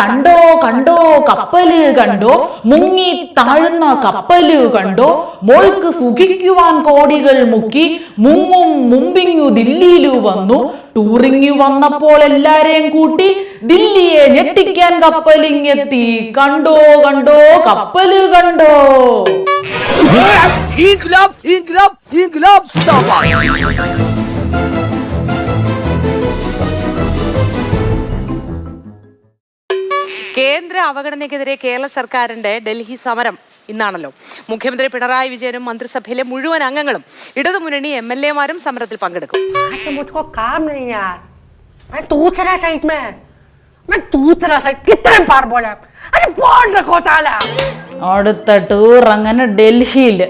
കണ്ടോ കണ്ടോ കപ്പൽ കണ്ടോ? മുങ്ങി താഴുന്ന കപ്പൽ കണ്ടോ? മോൾക്ക് സുഖിക്കുവാൻ കോടികൾ മുക്കി മുങ്ങും മുമ്പിങ്ങു ദില്ലിയിലു വന്നു. ടൂറിങ്ങു വന്നപ്പോൾ എല്ലാരെയും കൂട്ടി ദില്ലിയെ ഞെട്ടിക്കാൻ കപ്പലിങ്ങെത്തി. കണ്ടോ കണ്ടോ കപ്പൽ കണ്ടോ? İnkılap, inkılap, inkılap കേന്ദ്ര അവഗണനയ്ക്കെതിരെ കേരള സർക്കാരിന്റെ ഡൽഹി സമരം ഇന്നാണല്ലോ. മുഖ്യമന്ത്രി പിണറായി വിജയനും മന്ത്രിസഭയിലെ മുഴുവൻ അംഗങ്ങളും ഇടതുമുന്നണി എം എൽ എ മാരും സമരത്തിൽ പങ്കെടുക്കും. അടുത്ത ടൂർ അങ്ങനെ ഡൽഹിയിൽ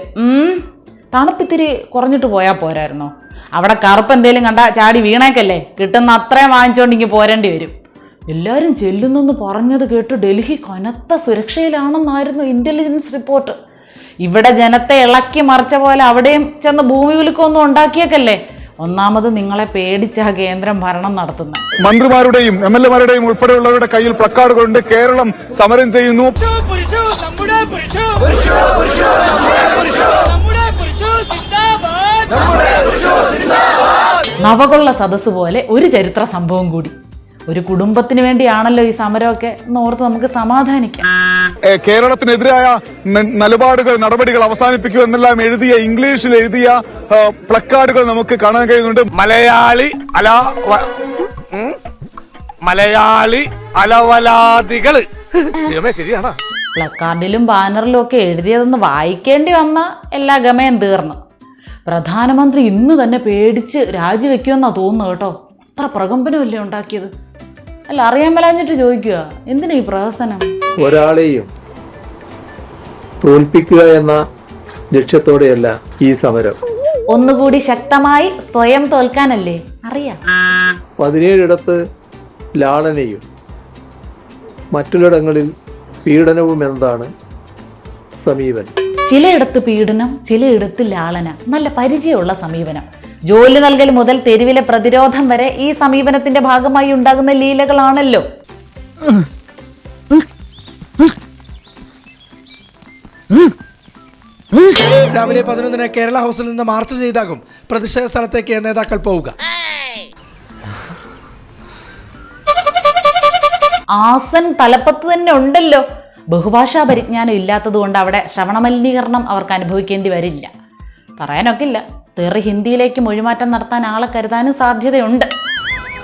തണുപ്പിത്തിരി കുറഞ്ഞിട്ട് പോയാൽ പോരായിരുന്നോ? അവിടെ കറുപ്പ് എന്തെങ്കിലും കണ്ട ചാടി വീണേക്കല്ലേ? കിട്ടുന്ന അത്രയും വാങ്ങിച്ചോണ്ടെങ്കിൽ പോരേണ്ടി വരും. എല്ലാവരും ചെല്ലുന്നെന്ന് പറഞ്ഞത് കേട്ട് ഡൽഹി കനത്ത സുരക്ഷയിലാണെന്നായിരുന്നു ഇന്റലിജൻസ് റിപ്പോർട്ട് ഇവിടെ ജനത്തെ ഇളക്കി മറിച്ച പോലെ അവിടെയും ചെന്ന് ഭൂമി ഉലുക്കമൊന്നും ഉണ്ടാക്കിയേക്കല്ലേ ഒന്നാമത് നിങ്ങളെ പേടിച്ചാ കേന്ദ്രം ഭരണം നടത്തുന്നത് മന്ത്രിമാരുടെയും എം എൽ എമാരുടെയും ഉൾപ്പെടെയുള്ളവരുടെ കയ്യിൽ പ്ലക്കാർഡുകളുണ്ട് കേരളം സമരം ചെയ്യുന്നു നവകൊള്ള സദസ് പോലെ ഒരു ചരിത്ര സംഭവം കൂടി ഒരു കുടുംബത്തിന് വേണ്ടിയാണല്ലോ ഈ സമരമൊക്കെ എന്നോർത്ത് നമുക്ക് സമാധാനിക്കാം. കേരളത്തിനെതിരായ നിലപാടുകൾ നടപടികൾ അവസാനിപ്പിക്കൂ എന്നെല്ലാം എഴുതിയ ഇംഗ്ലീഷിൽ എഴുതിയ പ്ലക്കാർഡുകൾ നമുക്ക് കാണാൻ കഴിയുന്നുണ്ട്. മലയാളി അല? മലയാളി അലവലാദികൾ. ശരിയാണോ? പ്ലക്കാർഡിലും ബാനറിലും ഒക്കെ എഴുതിയതെന്ന് വായിക്കേണ്ടി വന്ന എല്ലാ ഗമയം തീർന്നു. പ്രധാനമന്ത്രി ഇന്ന് തന്നെ പേടിച്ച് രാജിവെക്കുമെന്നാ തോന്നുന്നു കേട്ടോ. അത്ര പ്രകമ്പനമല്ലേ ഉണ്ടാക്കിയത്? അല്ല അറിയാൻ മേലാഞ്ഞിട്ട് ചോദിക്കുക എന്തിനാ ഈ പ്രഹസനം? ഒരാളെയും തോൽപ്പിക്കുക എന്ന ലക്ഷ്യത്തോടെയല്ല ഈ സമരം. ഒന്നുകൂടി ശക്തമായി സ്വയം തോൽക്കാനല്ലേ? അറിയാം. പതിനേഴിടത്ത് ലാളനയും മറ്റുള്ളിടങ്ങളിൽ പീഡനവും എന്താണ് സമീപനം. ചിലയിടത്ത് പീഡനം ചിലയിടത്ത് ലാളന. നല്ല പരിചയമുള്ള സമീപനം. ജോലി നൽകൽ മുതൽ തെരുവിലെ പ്രതിരോധം വരെ ഈ സമീപനത്തിന്റെ ഭാഗമായി ഉണ്ടാകുന്ന ലീലകളാണല്ലോ. രാവിലെ പതിനൊന്നിന് കേരള ഹൗസിൽ നിന്ന് മാർച്ച് ചെയ്താകും. പ്രതിഷേധ സ്ഥലത്തേക്ക് നേതാക്കൾ പോവുക. ആസൻ തലപ്പത്ത് തന്നെ ഉണ്ടല്ലോ. ബഹുഭാഷാ പരിജ്ഞാനം ഇല്ലാത്തത് കൊണ്ട് അവിടെ ശ്രവണ മലിനീകരണം അവർക്ക് അനുഭവിക്കേണ്ടി വരില്ല. പറയാനൊക്കില്ല. തെറി ഹിന്ദിയിലേക്ക് മൊഴിമാറ്റം നടത്താൻ ആളെ കരുതാനും സാധ്യതയുണ്ട്.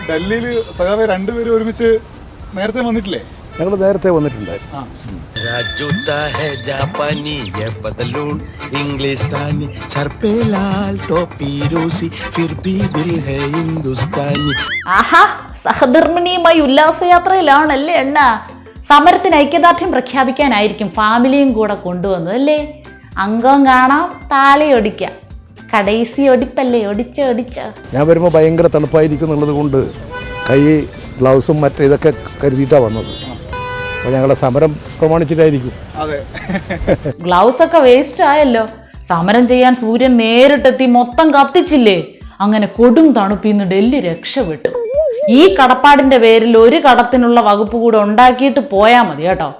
ഡൽഹിയിൽ സഖാവെ രണ്ടുപേരും ഒരുമിച്ച് നേരത്തെ വന്നിട്ടില്ലേ? ഞങ്ങൾ നേരത്തെ വന്നിട്ടുണ്ടായിരുന്നു ഉല്ലാസയാത്രയിലാണല്ലേ എണ്ണ സമരത്തിന് ഐക്യദാർഢ്യം പ്രഖ്യാപിക്കാനായിരിക്കും ഫാമിലിയും കൂടെ കൊണ്ടുവന്നത് അല്ലേ അംഗം കാണാം താലയൊടിക്കാം കടൈസി ഒടിപ്പല്ലേ? ഒടിച്ച ഒടിച്ച. ഞാൻ വരുമ്പോൾ ഭയങ്കര തണുപ്പായിരിക്കും എന്നുള്ളത് കൊണ്ട് കൈ ഗ്ലൗസും മറ്റേ ഇതൊക്കെ കരുതിയിട്ടാണ് വന്നത്. അപ്പോൾ ഞങ്ങളുടെ സമരം പ്രമാണിച്ചിട്ടായിരിക്കും. അതെ. ഗ്ലൗസ് ഒക്കെ വേസ്റ്റ് ആയല്ലോ. സമരം ചെയ്യാൻ സൂര്യൻ നേരിട്ടെത്തി മൊത്തം കത്തിച്ചില്ലേ? അങ്ങനെ കൊടും തണുപ്പിൽ നിന്ന് ഡൽഹി രക്ഷപ്പെട്ടു. ഈ കടപ്പാടിന്റെ പേരിൽ ഒരു കടത്തിനുള്ള വകുപ്പ് കൂടെ ഉണ്ടാക്കിയിട്ട് പോയാൽ മതി കേട്ടോ.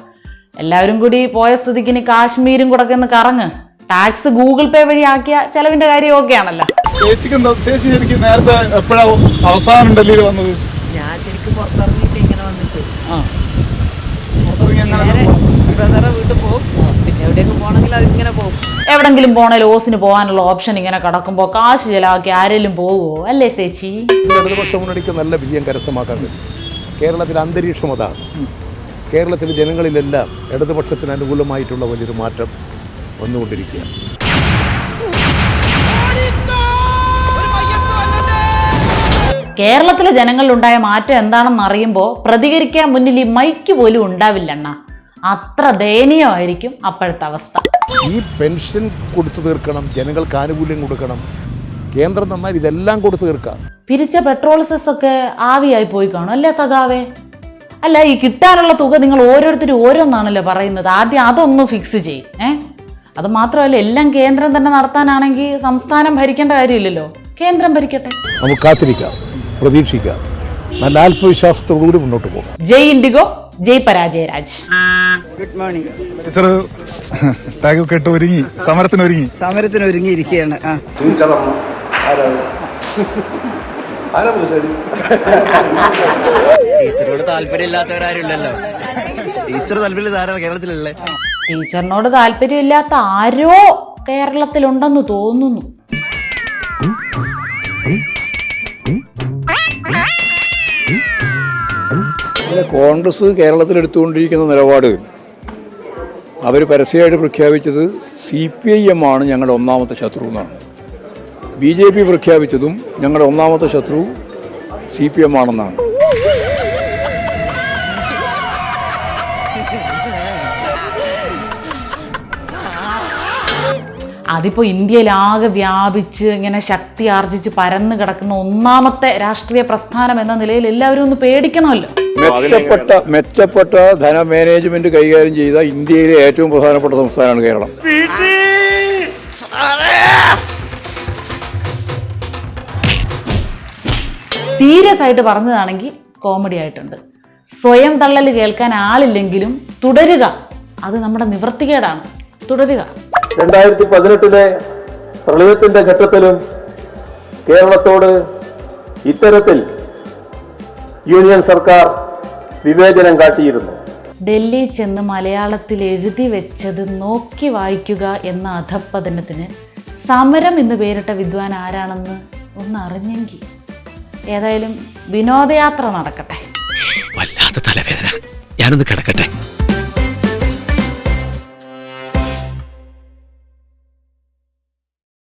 എല്ലാവരും കൂടി പോയ സ്ഥിതിക്ക് ഇനി കാശ്മീരും കൂടെ ഒന്ന് കറങ്ങ്. ടാക്സ് ഗൂഗിൾ പേ വഴി ആക്കിയ ചെലവിന്റെ കാര്യം ഓക്കെ ആണല്ലോ. ചേച്ചിക്ക് ചേച്ചി ശരിക്കും നേരത്തെ എപ്പോഴാവും അവസാനം ഡൽഹിയിൽ വന്നത്? ഞാൻ ശരിക്കും പുറത്തിറങ്ങിയിട്ട് ഇങ്ങനെ വന്നിട്ട്. ബ്രദറെ വീട്ടിൽ പോകും പിന്നെ എവിടെയൊക്കെ പോകണമെങ്കിൽ അതിങ്ങനെ പോകും. എവിടെങ്കിലും പോണ ലോസിന് പോകാനുള്ള ഓപ്ഷൻ ഇങ്ങനെ കിടക്കുമ്പോൾ കാശ് ചെലവാക്കി ആരെങ്കിലും പോവോ? അല്ലേ ചേച്ചി? ഇടതുപക്ഷ മുന്നണിക്ക് നല്ല വിജയം കരസ്ഥമാക്കാൻ കേരളത്തിലെ അന്തരീക്ഷം അതാണ്. കേരളത്തിലെ ജനങ്ങളിലെല്ലാം ഇടതുപക്ഷത്തിന് അനുകൂലമായിട്ടുള്ള വലിയൊരു മാറ്റം വന്നുകൊണ്ടിരിക്കുകയാണ്. കേരളത്തിലെ ജനങ്ങളിലുണ്ടായ മാറ്റം എന്താണെന്ന് അറിയുമ്പോൾ പ്രതികരിക്കാൻ മുന്നിൽ ഈ മൈക്ക് പോലും ഉണ്ടാവില്ലെണ്ണ അത്ര ദയനീയമായിരിക്കും അപ്പോഴത്തെ അവസ്ഥ. ഈ പെൻഷൻ കൊടുത്തു തീർക്കണം ജനങ്ങൾക്ക് ആനുകൂല്യം കൊടുക്കണം കേന്ദ്രം തന്നാൽ ഇതെല്ലാം കൊടുത്തു തീർക്കാം. പിരിച്ച പെട്രോൾ സെസ് ഒക്കെ ആവിയായി പോയി കാണും അല്ലേ സഖാവേ? അല്ല ഈ കിട്ടാനുള്ള തുക നിങ്ങൾ ഓരോരുത്തരും ഓരോന്നാണല്ലോ പറയുന്നത്. ആദ്യം അതൊന്ന് ഫിക്സ് ചെയ്യും ഏ? അത് മാത്രമല്ല എല്ലാം കേന്ദ്രം തന്നെ നടത്താനാണെങ്കിൽ സംസ്ഥാനം ഭരിക്കേണ്ട കാര്യമില്ലല്ലോ. കേന്ദ്രം ഭരിക്കട്ടെ. നമുക്ക് കാത്തിരിക്കാം പ്രതീക്ഷിക്കാം. നല്ല ആത്മവിശ്വാസത്തോടുകൂടി മുന്നോട്ട് പോകാം. ജയ് ഇൻഡിഗോ ജയ് പരാജയരാജ്. ടീച്ചർ ടാഗ് ഒക്കെ ഇട്ട് ഒരുങ്ങി സമരത്തിന് ഒരുങ്ങി. സമരത്തിന് ഒരുങ്ങിയിരിക്കുകയാണ്. ആ. ടീച്ചറോട് ഇല്ലല്ലോ. ടീച്ചർ താല്പര്യം ധാരാളം കേരളത്തിലല്ലേ? ടീച്ചറിനോട് താല്പര്യമില്ലാത്ത ആരോ കേരളത്തിലുണ്ടെന്ന് തോന്നുന്നു. കോൺഗ്രസ് കേരളത്തിൽ എടുത്തുകൊണ്ടിരിക്കുന്ന നിലപാട്. അവർ പരസ്യമായിട്ട് പ്രഖ്യാപിച്ചത് സി പി ഐ എം ആണ് ഞങ്ങളുടെ ഒന്നാമത്തെ ശത്രു എന്നാണ്. ബി ജെ പി പ്രഖ്യാപിച്ചതും ഞങ്ങളുടെ ഒന്നാമത്തെ ശത്രു സി പി എം ആണെന്നാണ്. അതിപ്പോൾ ഇന്ത്യയിലാകെ വ്യാപിച്ച് ഇങ്ങനെ ശക്തി ആർജിച്ച് പരന്നു കിടക്കുന്ന ഒന്നാമത്തെ രാഷ്ട്രീയ പ്രസ്ഥാനം എന്ന നിലയിൽ എല്ലാവരും ഒന്ന് പേടിക്കണമല്ലോ. മെച്ചപ്പെട്ട മെച്ചപ്പെട്ട ധന മാനേജ്മെന്റ് കൈകാര്യം ചെയ്ത ഇന്ത്യയിലെ ഏറ്റവും പ്രധാനപ്പെട്ട സംസ്ഥാനമാണ് കേരളം. സീരിയസ് ആയിട്ട് പറഞ്ഞതാണെങ്കിൽ കോമഡി ആയിട്ടുണ്ട്. സ്വയം തള്ളൽ കേൾക്കാൻ ആളില്ലെങ്കിലും തുടരുക. അത് നമ്മുടെ നിവൃത്തികേടാണ്. തുടരുക. രണ്ടായിരത്തി പതിനെട്ടിലെ പ്രളയത്തിന്റെ ഘട്ടത്തിലും കേരളത്തോട് ഇത്തരത്തിൽ യൂണിയൻ സർക്കാർ വിവേചനം കാട്ടിയിരുന്നു. ഡൽഹി ചെന്ന് മലയാളത്തിൽ എഴുതി വെച്ചത് നോക്കി വായിക്കുക എന്ന അധപ്പതനത്തിന് സമരം എന്ന് പേരിട്ട വിദ്വാൻ ആരാണെന്ന് ഒന്ന് അറിഞ്ഞെങ്കിൽ ഏതായാലും വിനോദയാത്ര നടക്കട്ടെ. വല്ലാത്ത തലവേദന. ഞാനൊന്ന് കിടക്കട്ടെ.